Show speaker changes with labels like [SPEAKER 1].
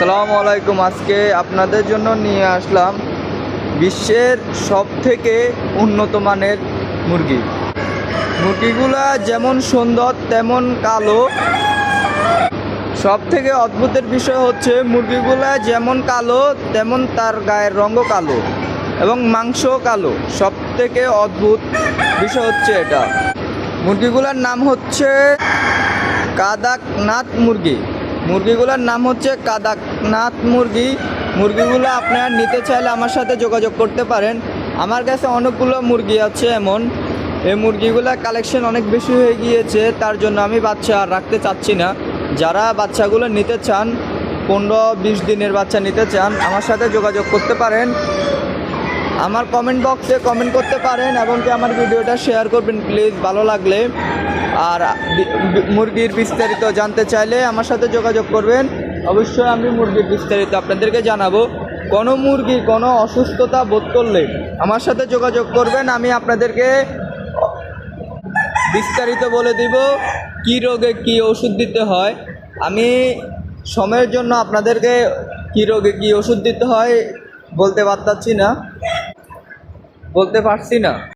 [SPEAKER 1] আসসালামু আলাইকুম। আজকে আপনাদের জন্য নিয়ে আসলাম বিশ্বের সব থেকে উন্নত মানের মুরগি। মুরগিগুলা যেমন সুন্দর, তেমন কালো। সব থেকে অদ্ভুতের বিষয় হচ্ছে, মুরগিগুলা যেমন কালো, তেমন তার গায়ের রঙও কালো এবং মাংসও কালো। সব থেকে অদ্ভুত বিষয় হচ্ছে এটা। মুরগিগুলার নাম হচ্ছে কাদাকনাথ মুরগি। মুরগিগুলোর নাম হচ্ছে কাদাকনাথ মুরগি। মুরগিগুলো আপনারা নিতে চাইলে আমার সাথে যোগাযোগ করতে পারেন। আমার কাছে অনেকগুলো মুরগি আছে এমন। এই মুরগিগুলোর কালেকশন অনেক বেশি হয়ে গিয়েছে, তার জন্য আমি বাচ্চা রাখতে চাচ্ছি না। যারা বাচ্চাগুলো নিতে চান, পনেরো বিশ দিনের বাচ্চা নিতে চান, আমার সাথে যোগাযোগ করতে পারেন। আমার কমেন্ট বক্সে কমেন্ট করতে পারেন এবং কি আমার ভিডিওটা শেয়ার করবেন প্লিজ ভালো লাগলে। আর মুরগির বিস্তারিত জানতে চাইলে আমার সাথে যোগাযোগ করবেন। অবশ্যই আমি মুরগির বিস্তারিত আপনাদেরকে জানাব। কোনো মুরগি কোনো অসুস্থতা বোধ করলে আমার সাথে যোগাযোগ করবেন। আমি আপনাদেরকে বিস্তারিত বলে দিব, কি রোগে কি ওষুধ দিতে হয়। আমি সময়ের জন্য আপনাদেরকে কি রোগে কি ওষুধ দিতে হয় বলতে পারতাছি না। বলতে পারছি না।